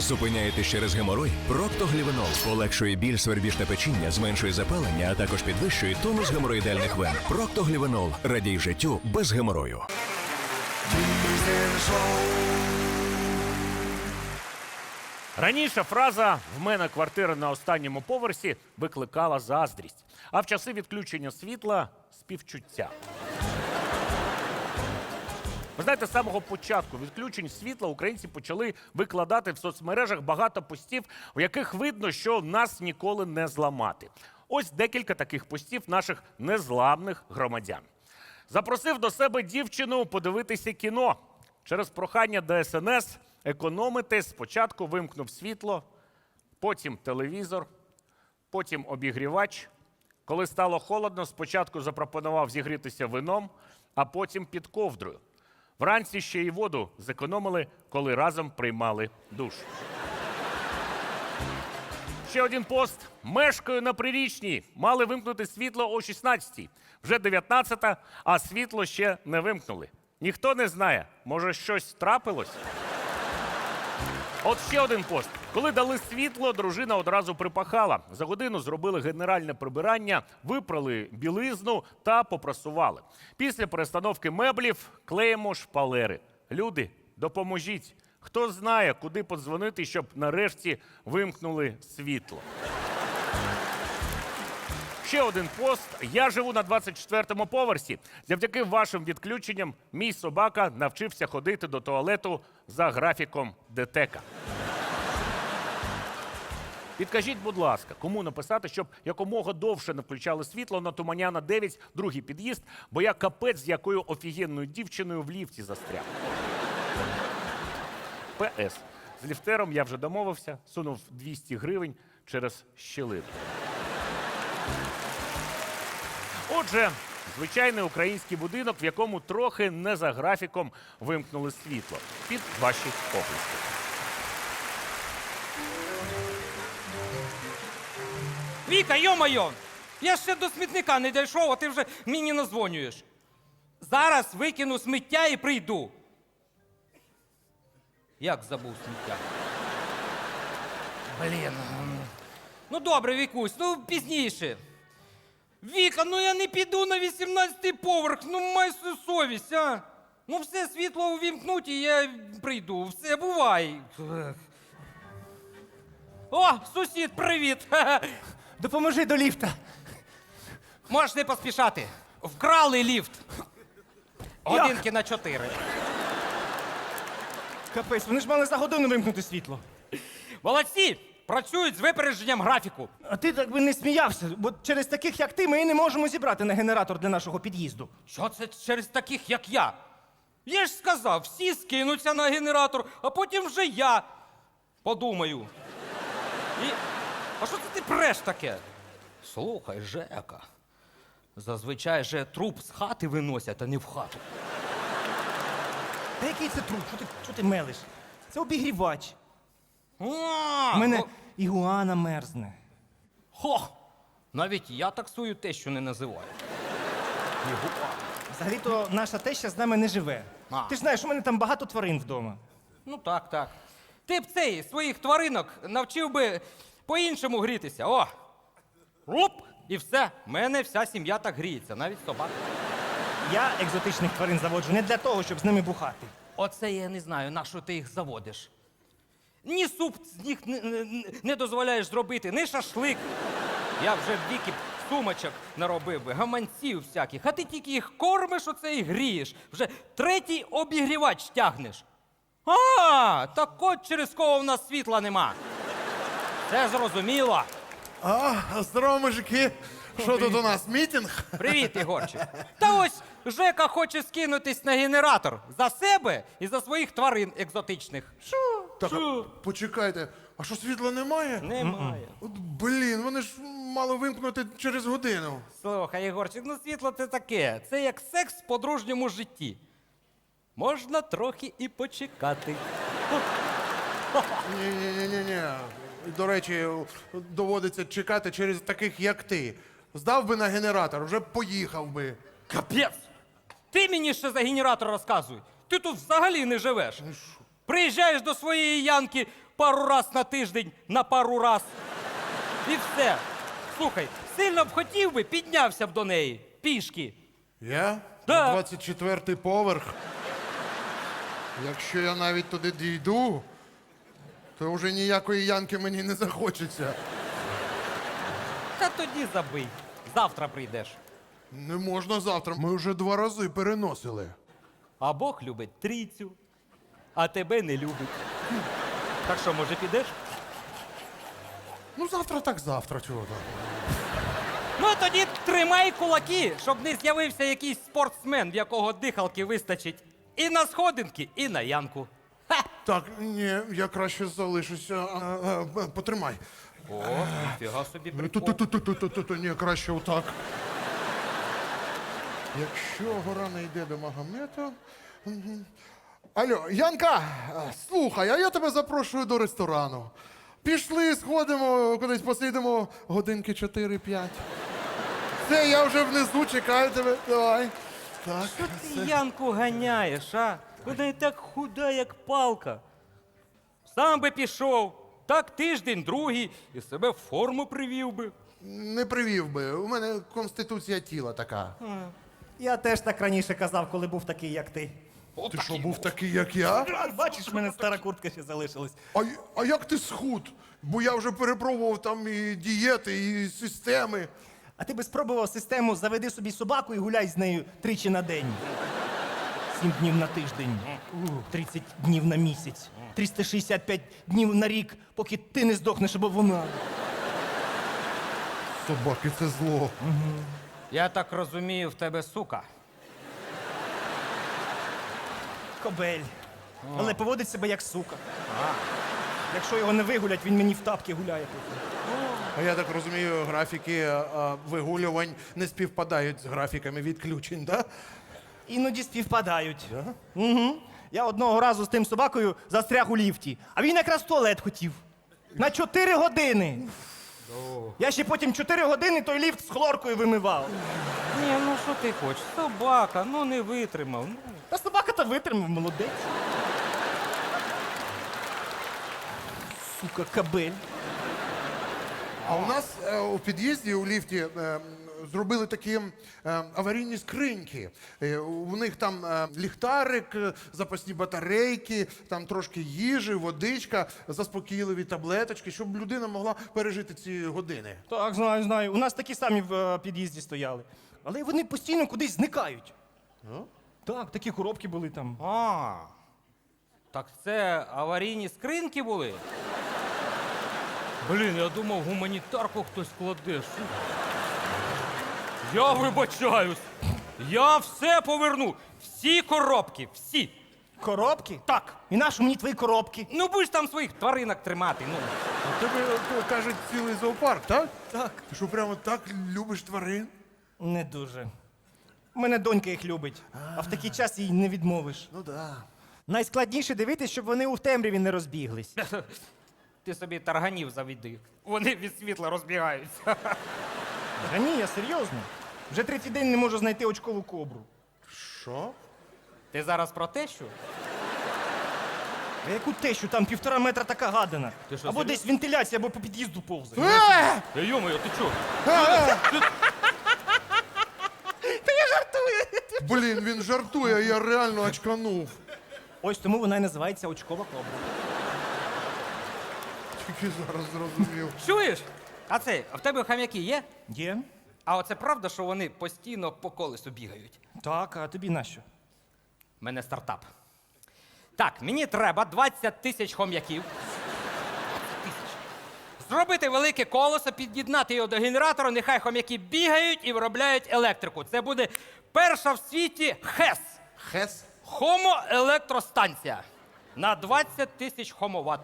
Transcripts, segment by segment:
Зупиняєтесь через геморой? Проктоглівенол полегшує біль, свербіж та печіння, зменшує запалення, а також підвищує тонус геморроїдальних вен. Проктоглівенол радій життю без геморою. Раніше фраза в мене квартира на останньому поверсі викликала заздрість, а в часи відключення світла співчуття. Ви знаєте, з самого початку відключень світла українці почали викладати в соцмережах багато постів, в яких видно, що нас ніколи не зламати. Ось декілька таких постів наших незламних громадян. Запросив до себе дівчину подивитися кіно. Через прохання ДСНС економити спочатку вимкнув світло, потім телевізор, потім обігрівач. Коли стало холодно, спочатку запропонував зігрітися вином, а потім під ковдрою. Вранці ще й воду зекономили, коли разом приймали душ. Ще один пост. Мешкаю на прирічній. Мали вимкнути світло о 16-й. Вже 19-та, а світло ще не вимкнули. Ніхто не знає, може щось трапилось? От ще один пост. Коли дали світло, дружина одразу припахала. За годину зробили генеральне прибирання, випрали білизну та попрасували. Після перестановки меблів клеїмо шпалери. Люди, допоможіть. Хто знає, куди подзвонити, щоб нарешті вимкнули світло. Ще один пост. Я живу на 24-му поверсі. Завдяки вашим відключенням мій собака навчився ходити до туалету за графіком ДТЕКа. Підкажіть, будь ласка, кому написати, щоб якомога довше не включали світло на Туманяна 9, другий під'їзд, бо я капець з якою офігенною дівчиною в ліфті застряг. ПС. З ліфтером я вже домовився, сунув 200 гривень через щілину. Отже, звичайний український будинок, в якому трохи не за графіком вимкнули світло. Під ваші оплески. Віка, йо-моє! Я ще до смітника не дійшов, а ти вже мені назвонюєш. Зараз викину сміття і прийду. Як забув сміття? Блін. Ну добре, Вікусь, ну пізніше. Віка, ну я не піду на 18-й поверх, ну май совість, а. Ну все світло увімкнуть і я прийду. Все, бувай. О, сусід, привіт! Допоможи до ліфта. Можеш не поспішати. Вкрали ліфт. Годинки на чотири. Капець, вони ж мали за годину вимкнути світло. Молодці! Працюють з випередженням графіку. А ти так би не сміявся, бо через таких, як ти, ми і не можемо зібрати на генератор для нашого під'їзду. Що це через таких, як я? Я ж сказав, всі скинуться на генератор, а потім вже я подумаю. І... А що це ти преш таке? Слухай, Жека. Зазвичай же труп з хати виносять, а не в хату. Та який це труп? Що ти, що ти мелиш? Це обігрівач. У мене ну, ігуана мерзне. Хо! Навіть я таксую те, що не називаю. Взагалі-то наша теща з нами не живе. А. Ти ж знаєш, у мене там багато тварин вдома. Ну так, так. Ти б цей своїх тваринок навчив би по-іншому грітися. О! Луп! І все. В мене вся сім'я так гріється, навіть собака. Я екзотичних тварин заводжу не для того, щоб з ними бухати. Оце я не знаю, на що ти їх заводиш. Ні суп з них не, дозволяєш зробити, ні шашлик. Я вже в віки сумочок наробив би, гаманців всяких, а ти тільки їх кормиш оце і грієш. Вже третій обігрівач тягнеш. А, так от через кого в нас світла нема. Це зрозуміло. А, здорово, мужики. Що тут у нас? Мітінг? Привіт, Ігорчик. Та ось Жека хоче скинутись на генератор за себе і за своїх тварин екзотичних. Що? Так, а, почекайте, а що світла немає? Немає. От, блін, вони ж мали вимкнути через годину. Слухай, Ігорчик, ну світло це таке. Це як секс в подружньому житті. Можна трохи і почекати. Ні, ні, ні, ні, ні. До речі, доводиться чекати через таких, як ти. Здав би на генератор, вже б поїхав би. Капець! Ти мені ще за генератор розказуй. Ти тут взагалі не живеш. Приїжджаєш до своєї Янки пару раз на тиждень на пару раз. І все. Слухай, сильно б хотів би, піднявся б до неї. Пішки. Я? Да. На 24 поверх. Якщо я навіть туди дійду, то вже ніякої янки мені не захочеться. Та тоді забий. Завтра прийдеш. Не можна завтра. Ми вже два рази переносили. А Бог любить трійцю, а тебе не любить. Так що, може, підеш? Ну, завтра так завтра, чого там. Ну тоді тримай кулаки, щоб не з'явився якийсь спортсмен, в якого дихалки вистачить і на сходинки, і на янку. Ха! Так, ні, я краще залишуся. А, а, а, потримай. О, фіга собі Ту-ту-ту-ту-ту-ту, ні, краще отак. Якщо гора не йде до Магомета. мгм. Алло, Янка, слухай, а я тебе запрошую до ресторану. Пішли, сходимо, кудись посидимо годинки 4-5. Все, я вже внизу чекаю тебе. Давай. Так. Що ти Янку ганяєш, а? Вона і так худа, як палка. Сам би пішов, так тиждень, другий, і себе в форму привів би. Не привів би. У мене конституція тіла така. Я теж так раніше казав, коли був такий, як ти. Ти що, був такий, як я? Бачиш, в мене стара куртка ще залишилась. А, й- а як ти схуд? Бо я вже перепробував там і дієти, і системи. А ти би спробував систему заведи собі собаку і гуляй з нею тричі на день. Сім днів на тиждень, 30 днів на місяць, 365 днів на рік, поки ти не здохнеш або вона. Собаки, це зло. Я так розумію, в тебе сука. Кобель. Але поводить себе як сука. Якщо його не вигулять, він мені в тапки гуляє. А я так розумію, графіки а, вигулювань не співпадають з графіками відключень, так? Да? Іноді співпадають. Угу. Я одного разу з тим собакою застряг у ліфті, а він якраз в туалет хотів. На 4 години. Я ще потім 4 години той ліфт з хлоркою вимивав. Ні, ну що ти хочеш? Собака, ну не витримав. Ну, Та собака витримав, молодець. Сука, кабель. А у нас е, у під'їзді у ліфті е, зробили такі е, аварійні скриньки. Е, у них там е, ліхтарик, е, запасні батарейки, там трошки їжі, водичка, заспокійливі таблеточки, щоб людина могла пережити ці години. Так, знаю, знаю. У нас такі самі в е, під'їзді стояли. Але вони постійно кудись зникають. Так, такі коробки були там. А, так це аварійні скриньки були? Блін, я думав, гуманітарку хтось кладе. Що? Я вибачаюсь. Я все поверну. Всі коробки, всі. Коробки? Так. І нащо мені твої коробки? Ну будеш там своїх тваринок тримати. Ну. У тебе, кажуть, цілий зоопарк, так? Так. Ти що прямо так любиш тварин? Не дуже. У мене донька їх любить, а в такий час їй не відмовиш. Ну да. Найскладніше дивитись, щоб вони у темряві не розбіглись. Ти собі тарганів завіди. Вони від світла розбігаються. Та ні, я серйозно. Вже третій день не можу знайти очкову кобру. Що? Ти зараз про те, що? А яку тещу, там півтора метра така гадина. Ти що, або серйозно? десь вентиляція, або по під'їзду повзає. Е! Та йомою, ти чого? Та я жартую. Блін, він жартує, я реально очканув. Ось тому вона і називається очкова кобра. Тільки зараз зрозумів. Чуєш? А це, а в тебе хам'яки є? Є? А оце правда, що вони постійно по колесу бігають? Так, а тобі нащо? У мене стартап. Так, мені треба 20 тисяч хом'яків. 20 тисяч. Зробити велике колесо, під'єднати його до генератора, нехай хом'яки бігають і виробляють електрику. Це буде перша в світі ХЕС. Хес? Хомоелектростанція. На 20 тисяч хомоват.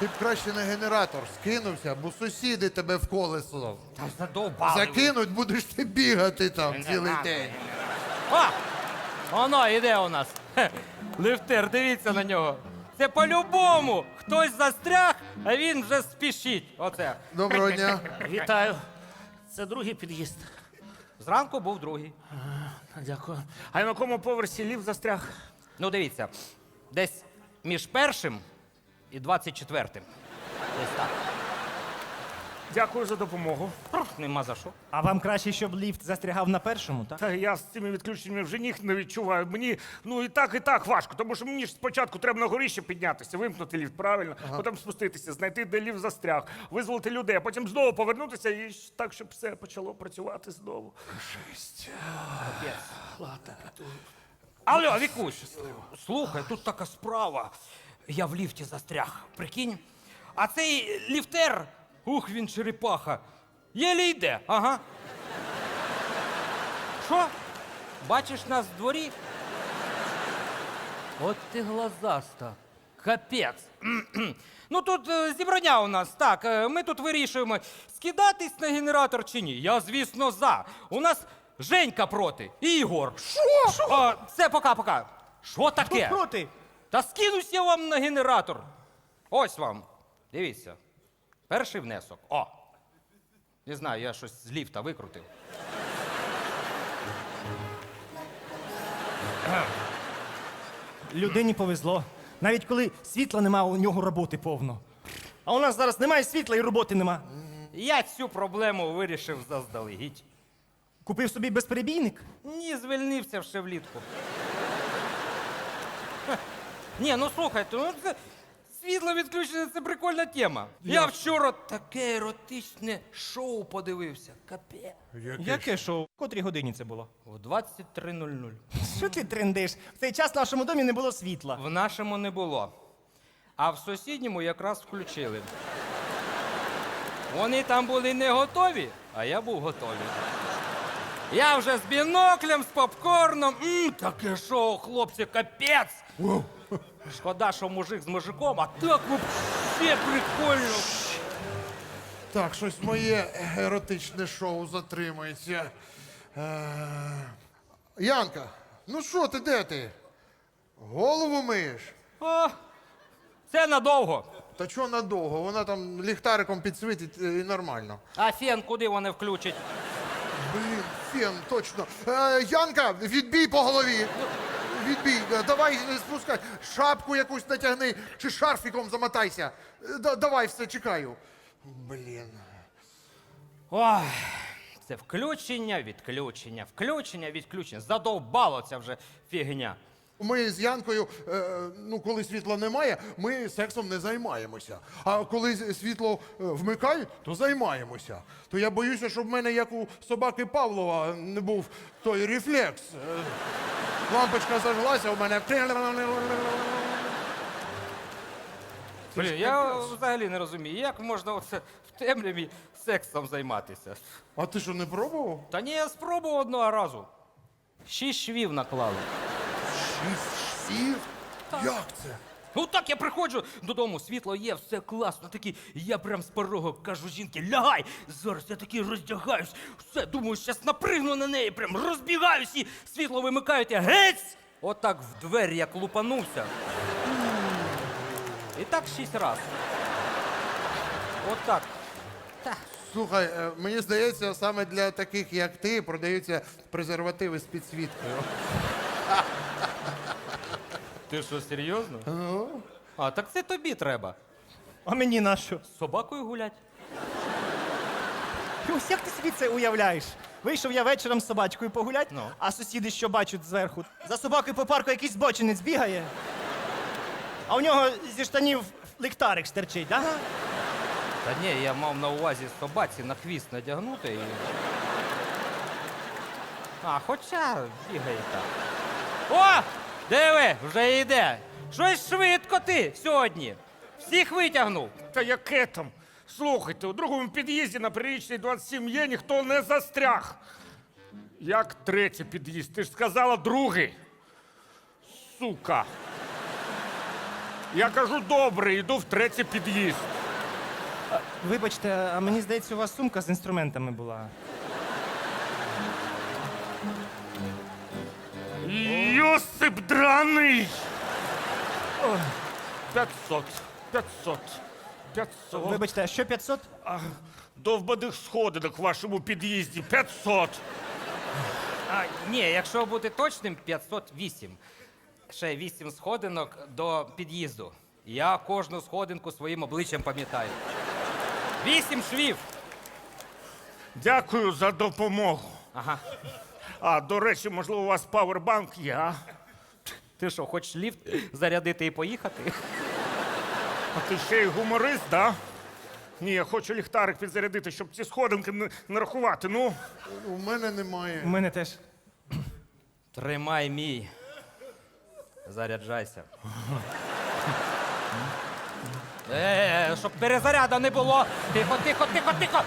Ти б краще на генератор скинувся, бо сусіди тебе в колесо. Та задовбали. ви. Закинуть, будеш ти бігати там цілий день. А! Воно іде у нас. Хе. Лифтер, дивіться на нього. Це по-любому. Хтось застряг, а він вже спішить. Оце. Доброго дня. Вітаю. Це другий під'їзд. Зранку був другий. Дякую. А на якому поверсі лів застряг? Ну, дивіться. Десь між першим і 24-м. Десь так. Дякую за допомогу. Прух, Нема за що. А вам краще, щоб ліфт застрягав на першому, так? Та я з цими відключеннями вже ніг не відчуваю. Мені ну і так, і так важко, тому що мені ж спочатку треба на горіще піднятися, вимкнути ліфт, правильно, потім спуститися, знайти, де ліфт застряг, визволити людей, а потім знову повернутися і ж так, щоб все почало працювати знову. Алло, Вікусь, слухай, тут така справа. Я в ліфті застряг, прикинь. А цей ліфтер, ух, він черепаха. Єлі йде, ага. Що? Бачиш нас в дворі? От ти глазаста. Капець. ну тут е, зібрання у нас. Так, е, ми тут вирішуємо, скидатись на генератор чи ні. Я, звісно, за. У нас Женька проти. І Ігор. Що? А, це пока-пока. Що таке? Тут проти. Та скинусь я вам на генератор. Ось вам. Дивіться. Перший внесок. О. Не знаю, я щось з ліфта викрутив. Людині повезло. Навіть коли світла нема, у нього роботи повно. А у нас зараз немає світла і роботи нема. Я цю проблему вирішив заздалегідь. Купив собі безперебійник. Ні, звільнився ще влітку. Ні, ну слухайте, ну це світло відключене це прикольна тема. Я вчора таке еротичне шоу подивився. Капець. Яке шоу? В котрій годині це було? В 23.00. Що ти трендиш? В цей час в нашому домі не було світла. В нашому не було. А в сусідньому якраз включили. Вони там були не готові, а я був готовий. Я вже з біноклем, з попкорном. М, таке шоу, хлопці, капець. Шкода, що мужик з мужиком, а так вообще прикольно. Так, щось моє еротичне шоу затримується. Е, Янка, ну що ти, де ти? Голову миєш? О, це надовго. Та чого надовго? Вона там ліхтариком підсвітить е, і нормально. А фен куди вони включать? Блін, фен, точно. Е, Янка, відбій по голові. Відбій, давай спускай. Шапку якусь натягни чи шарфіком замотайся. Да- давай все, чекаю. Блін. Ой, це включення, відключення, включення, відключення. Задовбало ця вже фігня. Ми з Янкою, е, ну коли світла немає, ми сексом не займаємося. А коли з- світло е, вмикають, то займаємося. То я боюся, щоб в мене, як у собаки Павлова, не був той рефлекс. Е, Лампочка зажглася, у мене. Блін, я взагалі не розумію, як можна оце в темряві сексом займатися. А ти що не пробував? Та ні, я спробував одного разу. Шість швів наклали. Шість швів? Як це? Ну так я приходжу додому, світло є, все класно. Такий, я прям з порогу кажу жінки, лягай! Зараз я такий роздягаюсь, все, думаю, щас напригну на неї, прям розбігаюсь і світло вимикають, я геть! Отак в двері як лупанувся. І так шість раз. Отак. Та. Слухай, е, мені здається, саме для таких, як ти, продаються презервативи з підсвіткою. Ти що, серйозно? А, так це тобі треба. А мені на що? З собакою гулять. Ось як ти собі це уявляєш? Вийшов я вечором з собачкою погулять, Ну. а сусіди що бачать зверху? За собакою по парку якийсь збочинець бігає. А у нього зі штанів ліхтарик стерчить, ага? Та ні, я мав на увазі собаці на хвіст надягнути і. А, хоча бігає так. О! Диви, вже йде. Щось швидко ти сьогодні. Всіх витягнув. Та яке там? Слухайте, у другому під'їзді на прирічній 27 є, ніхто не застряг. Як третій під'їзд? Ти ж сказала другий. Сука. Я кажу, добре, йду в третій під'їзд. Вибачте, а мені здається, у вас сумка з інструментами була. Йосип драний! Ой, 500, 500, 500. Вибачте, а що 500? Довбаних сходинок в вашому під'їзді 500. А, ні, якщо бути точним, 508. ще вісім сходинок до під'їзду. Я кожну сходинку своїм обличчям пам'ятаю. Вісім швів. Дякую за допомогу. Ага. А до речі, можливо, у вас павербанк є, а? Ти що, хочеш ліфт зарядити і поїхати? А ти ще й гуморист, да? Ні, я хочу ліхтарик підзарядити, щоб ці сходинки не, не рахувати. Ну, У мене немає. У мене теж. Тримай мій. Заряджайся. Е, щоб перезаряду не було. Тихо, тихо, тихо, тихо.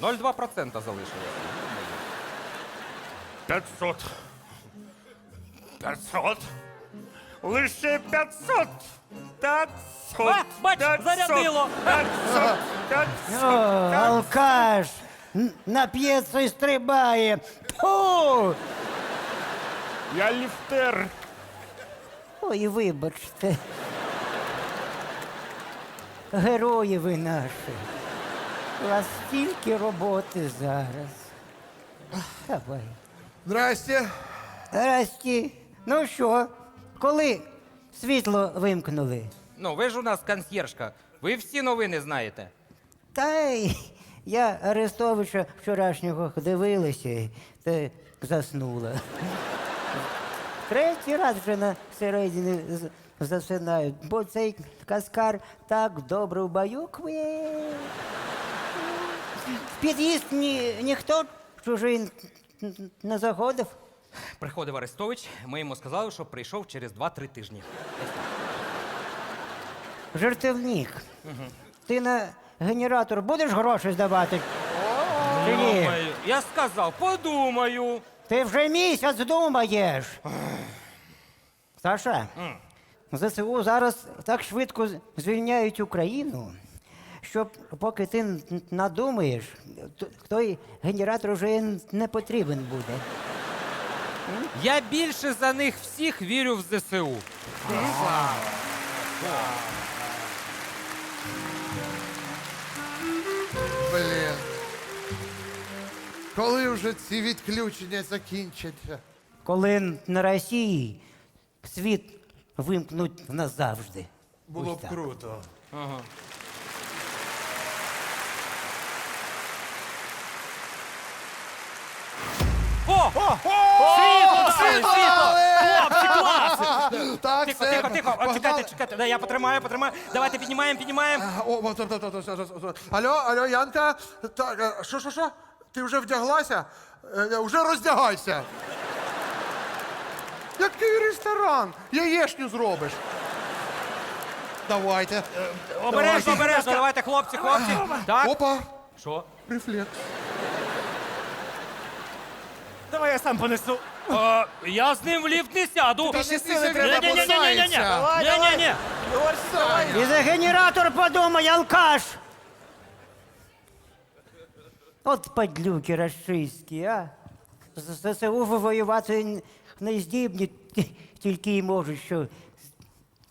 0,2% залишилося. 500. 500. Лише 500. 500. А, бач, 500, зарядило. 500. 500. О, алкаш! Н- Нап'ється і стрибає. Фу! Я ліфтер. Ой, вибачте. Герої ви наші. У вас стільки роботи зараз. Давай. Здрасте. Здрасті. Ну що, коли світло вимкнули? Ну, ви ж у нас консьєржка. Ви всі новини знаєте. Та й я Арестовича вчорашнього дивилася та заснула. Третій раз вже на середині засинаю, бо цей каскар так добре убаюкує. В під'їзд ні, ніхто чужий не заходив. Приходив Арестович, ми йому сказали, що прийшов через 2-3 тижні. Жартівник. Ти на генератор будеш гроші здавати? Чи ні? Думаю, Я сказав, подумаю. Ти вже місяць думаєш. Саша, ЗСУ зараз так швидко звільняють Україну, що поки ти надумаєш, той генератор вже не потрібен буде. Я більше за них всіх вірю в ЗСУ. Блін. Коли вже ці відключення закінчаться? Коли на Росії світ вимкнуть назавжди. Було Ось б так. круто. О! О! Світло! світло! Хлопці, клас! Так, Тихо, все. тихо, тихо. О, погнали. Чекайте, чекайте. Да, я потримаю, потримаю. Давайте піднімаємо, піднімаємо. А, О, о, стоп, стоп, стоп, стоп, стоп, стоп. Алло, алло, Янка. Так, е, що, що, що? Ти вже вдяглася? Е, Вже роздягайся. Який ресторан? Яєшню зробиш. Давайте. Обережно, обережно. Давайте, хлопці, хлопці. Так. Опа, Що? рефлекс. Давай я сам понесу. Е, Я з ним в ліфт не сяду. Та ще сили треба, Ні-ні-ні-ні-ні-ні. босається. Ні-ні-ні. І за генератор подумай, алкаш! От падлюки рашистські, а? З ЗСУ воювати не здібні, ті- тільки й можуть, що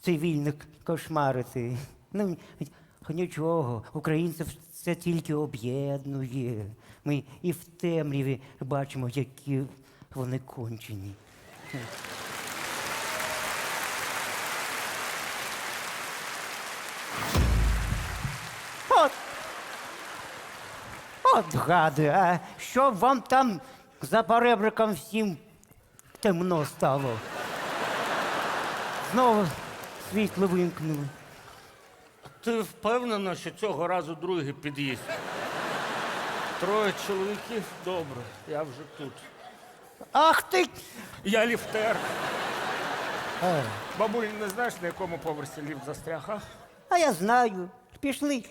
цивільних кошмарити. Ну, нічого, українців це тільки об'єднує. Ми і в темряві бачимо, які вони кончені. От. От гади, а щоб вам там за перебриком всім темно стало. Знову світло вимкнули. Ти впевнена, що цього разу другий під'їзд? Троє чоловіків? Добре, я вже тут. Ах ти! Я ліфтер. Бабуль, не знаєш, на якому поверсі ліфт застряг, а? А я знаю. Пішли,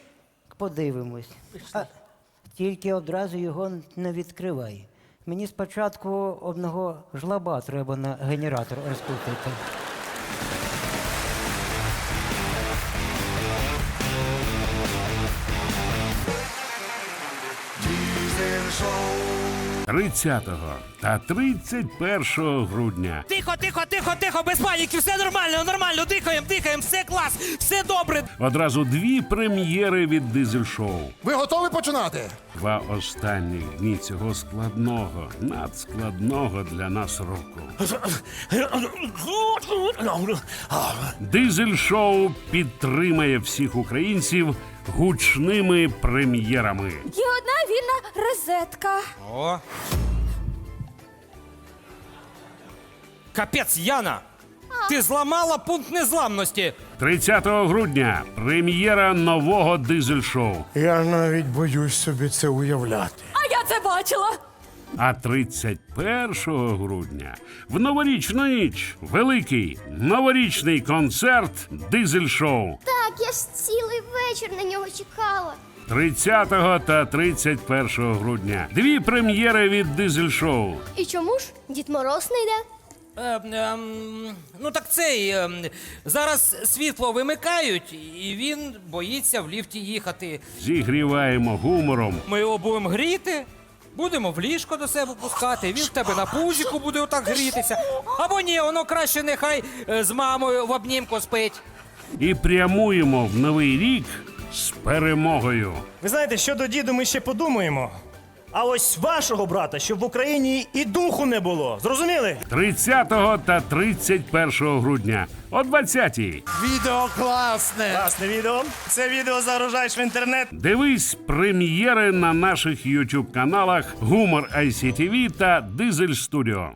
подивимось. А, тільки одразу його не відкривай. Мені спочатку одного жлаба треба на генератор розкрутити. 30 та 31 грудня. Тихо, тихо, тихо, тихо, без паніки, все нормально, нормально, дихаємо, дихаємо, все клас, все добре. Одразу дві прем'єри від дизель-шоу. Ви готові починати? Два останні дні цього складного, надскладного для нас року. Дизель-шоу підтримає всіх українців гучними прем'єрами. Є одна вільна розетка. О. Капець, Яна! Ти зламала пункт незламності. 30 грудня прем'єра нового дизель-шоу. Я навіть боюсь собі це уявляти. А я це бачила. А 31 грудня в новорічну ніч великий новорічний концерт дизель-шоу. Так, я ж цілий вечір на нього чекала. 30 та 31 грудня. Дві прем'єри від дизель-шоу. І чому ж Дід Мороз не йде? Е, ем, ну так цей. ем, зараз світло вимикають, і він боїться в ліфті їхати. Зігріваємо гумором. Ми його будемо гріти, будемо в ліжко до себе пускати, він в тебе на пузіку буде отак грітися. Або ні, воно краще нехай е, з мамою в обнімку спить. І прямуємо в новий рік з перемогою. Ви знаєте, щодо діду ми ще подумаємо. А ось вашого брата, щоб в Україні і духу не було. Зрозуміли? 30 та 31 грудня о 20-й. Відео класне. Класне відео. Це відео загружаєш в інтернет. Дивись прем'єри на наших YouTube каналах Гумор ICTV та Дизель Студіо.